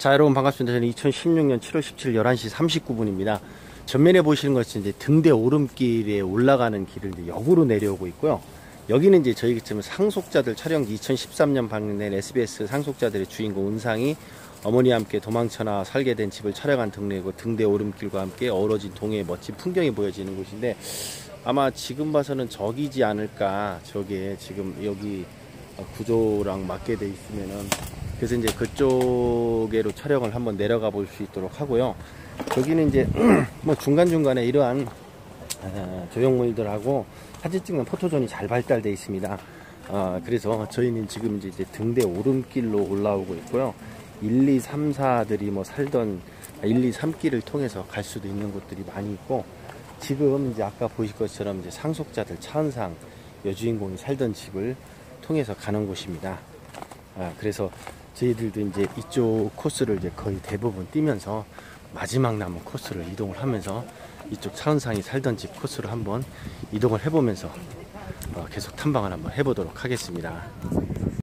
자 여러분 반갑습니다. 저는 2016년 7월 17일 11시 39분입니다. 전면에 보시는 것은 이제 등대 오름길에 올라가는 길을 이제 역으로 내려오고 있고요. 여기는 이제 저희 지금 상속자들 촬영지 2013년 방영된 SBS 상속자들의 주인공 은상이 어머니와 함께 도망쳐나 살게 된 집을 촬영한 등대고 등대 오름길과 함께 어우러진 동해의 멋진 풍경이 보여지는 곳인데 아마 지금 봐서는 저기지 않을까 저게 지금 여기 구조랑 맞게 돼 있으면은 그래서 이제 그쪽으로 촬영을 한번 내려가 볼 수 있도록 하고요. 여기는 이제 뭐 중간중간에 이러한 어, 조형물들하고 사진 찍는 포토존이 잘 발달되어 있습니다. 어, 그래서 저희는 지금 이제 등대 오름길로 올라오고 있고요. 1, 2, 3, 4들이 뭐 살던 1, 2, 3길을 통해서 갈 수도 있는 곳들이 많이 있고 지금 이제 아까 보실 것처럼 이제 상속자들 차은상 여주인공이 살던 집을 통해서 가는 곳입니다. 아, 그래서 저희들도 이제 이쪽 코스를 이제 거의 대부분 뛰면서 마지막 남은 코스를 이동을 하면서 이쪽 차은상이 살던 집 코스를 한번 이동을 해보면서 어, 계속 탐방을 한번 해보도록 하겠습니다.